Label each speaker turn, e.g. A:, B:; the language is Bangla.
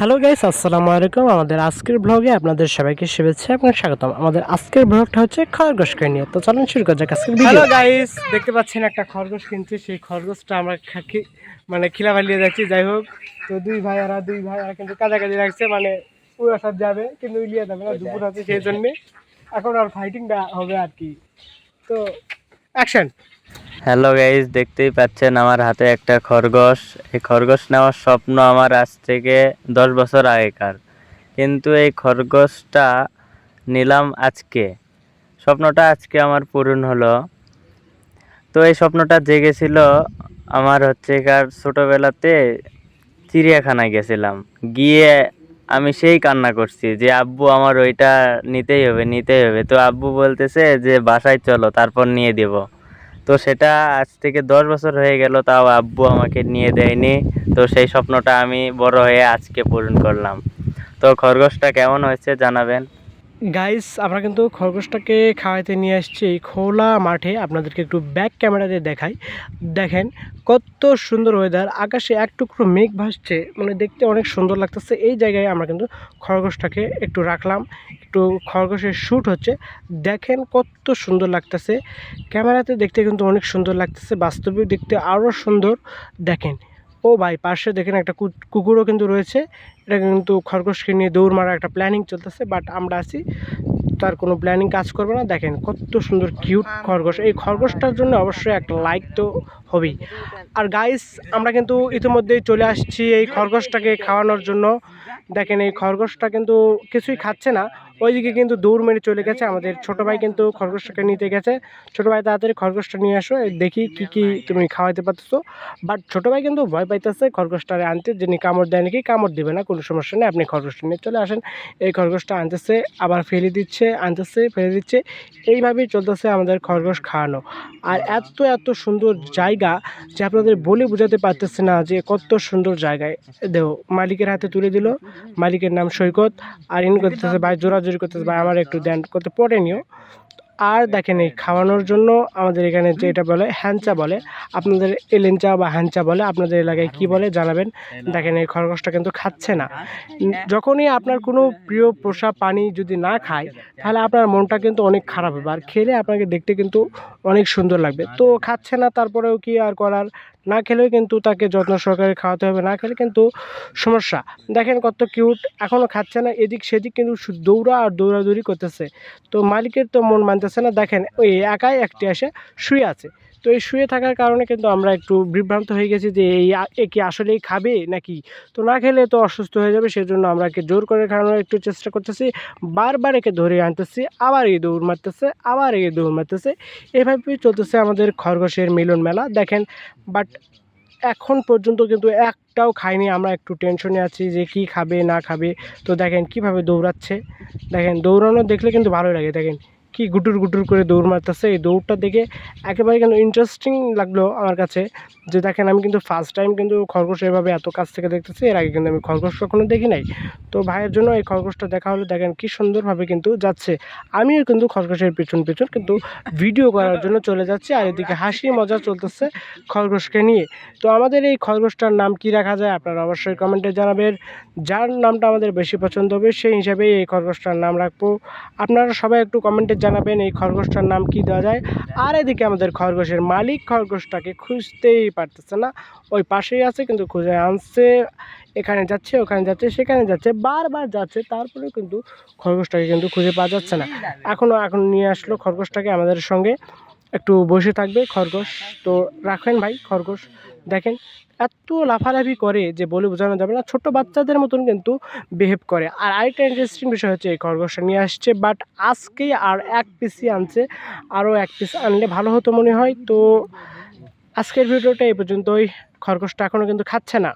A: হ্যালো গাইস, আসসালামু আলাইকুম। আমাদের আজকের ব্লগে আপনাদের সবাইকে শুভেচ্ছা এবং স্বাগতম। আমাদের আজকের ব্লগটা হচ্ছে খরগোশকে নিয়ে। তো চলুন শুরু করা যাক আজকের ভিডিও। গাইস, দেখতে পাচ্ছেন একটা খরগোশ কিনছি। সেই খরগোশটা আমরা খাকি মানে খিলা ফালিয়ে যাচ্ছি, যাই হোক। তো দুই ভাই আর দুই ভাই আর কিন্তু কাছাকাছি রাখছে মানে পুরো সব যাবে, কিন্তু ইলিয়া যাবে না, দুপুর আছে সেই জন্যে। এখন আর ফাইটিংটা হবে আর কি। তো অ্যাকশন
B: হ্যালো গাইজ দেখতেই পাচ্ছেন আমার হাতে একটা খরগোশ। এই খরগোশ নেওয়ার স্বপ্ন আমার আজ থেকে দশ বছর আগেকার। কিন্তু এই খরগোশটা নিলাম আজকে। স্বপ্নটা আজকে আমার পূরণ হলো। তো এই স্বপ্নটা জেগেছিল আমার হচ্ছে কার ছোটোবেলাতে চিড়িয়াখানায় গেছিলাম। গিয়ে আমি সেই কান্না করছি যে, আব্বু, আমার ওইটা নিতেই হবে নিতেই হবে। তো আব্বু বলতেছে যে, বাসায় চলো, তারপর নিয়ে দেবো। তো সেটা আজ থেকে দশ বছর হয়ে গেল, তাও আব্বু আমাকে নিয়ে দেয়নি। তো সেই স্বপ্নটা আমি বড় হয়ে আজকে পূরণ করলাম। তো খরগোশটা কেমন হয়েছে জানাবেন?
A: গাইস আমরা কিন্তু খরগোশটাকে খাওয়াইতে নিয়ে আসছি এই খোলা মাঠে। আপনাদেরকে একটু ব্যাক ক্যামেরা দিয়ে দেখাই। দেখেন কত সুন্দর ওয়েদার আকাশে এক টুকরো মেঘ ভাসছে মানে দেখতে অনেক সুন্দর লাগতেছে। এই জায়গায় আমরা কিন্তু খরগোশটাকে একটু রাখলাম, একটু খরগোশের শ্যুট হচ্ছে। দেখেন কত সুন্দর লাগতেছে। ক্যামেরাতে দেখতে কিন্তু অনেক সুন্দর লাগতেছে বাস্তবে দেখতে আরও সুন্দর। দেখেন ও ভাই পাশে দেখেন একটা কুকুরও কিন্তু রয়েছে। এটা কিন্তু খরগোশকে নিয়ে দৌড় মারার একটা প্ল্যানিং চলতেছে বাট আমরা আছি তার কোনো প্ল্যানিং কাজ করবে না। দেখেন কত সুন্দর কিউট খরগোশ। এই খরগোশটার জন্য অবশ্যই একটা লাইক তো হবেই। আর গাইস আমরা কিন্তু ইতিমধ্যেই চলে আসছি এই খরগোশটাকে খাওয়ানোর জন্য। দেখেন এই খরগোশটা কিন্তু কিছুই খাচ্ছে না। ওইদিকে কিন্তু দৌড় মেরে চলে গেছে আমাদের ছোট ভাই কিন্তু খরগোশটাকে নিতে গেছে। ছোটো ভাই, তাড়াতাড়ি খরগোশটা নিয়ে আসো দেখি কি কি তুমি খাওয়াইতে পারতেছো। বাট ছোটো ভাই কিন্তু ভয় পাইতেছে খরগোশটারে আনতে, যিনি কামড় দেয় নাকি কামড় দেবে না, কোনো সমস্যা নেই, আপনি খরগোশটা নিয়ে চলে আসেন। এই খরগোশটা আনতেছে, আবার ফেলে দিচ্ছে, আনতেছে, ফেলে দিচ্ছে। এইভাবেই চলতেছে আমাদের খরগোশ খাওয়ানো। আর এত এত সুন্দর জায়গা যে আপনাদের বলে বোঝাতে পারতেছে না যে কত সুন্দর জায়গায়। দেহ মালিকের হাতে তুলে দিল, মালিকের নাম সৈকত, আর ইন করতেছে, ভাই, জোরাজোরি করতেছে, ভাই, আমার একটু দেন, করতে পড়েনিও আর দেখেন এই খাওয়ানোর জন্য আমাদের এখানে যেটা বলে হ্যাঞ্চা বলে আপনাদের এলেঞ্চা বা হ্যাঞ্চা বলে আপনাদের এলাকায় কি বলে জানাবেন। দেখেন এই খরগোশটা কিন্তু খাচ্ছে না। যখনই আপনার কোনো প্রিয় পোষা পানি যদি না খায় তাহলে আপনার মনটা কিন্তু অনেক খারাপ হবে। আর খেলে আপনাকে দেখতে কিন্তু অনেক সুন্দর লাগবে। তো খাচ্ছে না তারপরেও কি আর করার? না খেলেও কিন্তু তাকে যত্ন সহকারে খাওয়াতে হবে, না খেলে কিন্তু সমস্যা। দেখেন কত কিউট এখনও খাচ্ছে না, এদিক সেদিক কিন্তু দৌড়া আর দৌড়াদৌড়ি করতেছে। তো মালিকের তো মন মানতেছে না, দেখেন ওই একাই একটি এসে শুয়ে আছে। তো এই শুয়ে থাকার কারণে কিন্তু আমরা একটু বিভ্রান্ত হয়ে গেছি যে এই এ কি আসলেই খাবে নাকি? তো না খেলে তো অসুস্থ হয়ে যাবে, সেজন্য আমরা একে জোর করে খাওয়ানোর একটু চেষ্টা করতেছি। বারবার একে ধরে আনতেছি, আবার এই দৌড় মারতেছে, আবার এই দৌড় মারতেছে। এভাবেই চলতেছে আমাদের খরগোশের মিলন মেলা। দেখেন, বাট এখন পর্যন্ত কিন্তু একটাও খাইনি। আমরা একটু টেনশনে আছি যে কি খাবে, না খাবে। তো দেখেন, কীভাবে দৌড়াচ্ছে। দেখেন, দৌড়ানো দেখলে কিন্তু ভালো লাগে। দেখেন কি গুটুর গুটুর করে দৌড় মারতেছে, এই দৌড়টা দেখে একেবারে কিন্তু ইন্টারেস্টিং লাগল আমার কাছে যে দেখেন আমি কিন্তু ফার্স্ট টাইম কিন্তু খরগোশ এভাবে এত কাছ থেকে দেখতেছি, এর আগে কিন্তু আমি খরগোশ কখনো দেখি নাই। তো ভাইয়ের জন্য এই খরগোশটা দেখা হলো, দেখেন কি সুন্দরভাবে কিন্তু যাচ্ছে। আমিও কিন্তু খরগোশের পিছন পিছন কিন্তু ভিডিও করার জন্য চলে যাচ্ছি আর এদিকে হাসি মজা চলতেছে খরগোশকে নিয়ে। তো আমাদের এই খরগোশটার নাম কি রাখা যায় আপনারা অবশ্যই কমেন্টে জানাবেন। যার নামটা আমাদের বেশি পছন্দ হবে সেই হিসাবে এই খরগোশটার নাম রাখব। আপনারা সবাই একটু কমেন্টে জানাবেন এই খরগোশটার নাম কি দেওয়া যায়। আর এদিকে আমাদের খরগোশের মালিক খরগোশটাকে খুঁজতেই পারতেছে না। ওই পাশেই আছে কিন্তু খুঁজে আনছে, এখানে যাচ্ছে, ওখানে যাচ্ছে, সেখানে যাচ্ছে, বারবার যাচ্ছে, তারপরেও কিন্তু খরগোশটাকে কিন্তু খুঁজে পাওয়া যাচ্ছে না। এখনও এখন নিয়ে আসলো খরগোশটাকে আমাদের সঙ্গে। একটু বসে থাকবে খরগোশ। তো রাখেন ভাই খরগোশ। দেখেন, এত লাফালাফি করে যে বলে বোঝানো যাবে না, ছোট বাচ্চাদের মতন কিন্তু বিহেভ করে। আর আরেকটা ইন্টারেস্টিং বিষয় হচ্ছে, এই খরগোশটা নিয়ে আসছে বাট আজকেই আর এক পিসই আনছে, আরও এক পিস আনলে ভালো হতো মনে হয়। তো আজকের ভিডিওটা এই পর্যন্তই। খরগোশটা এখনও কিন্তু খাচ্ছে না।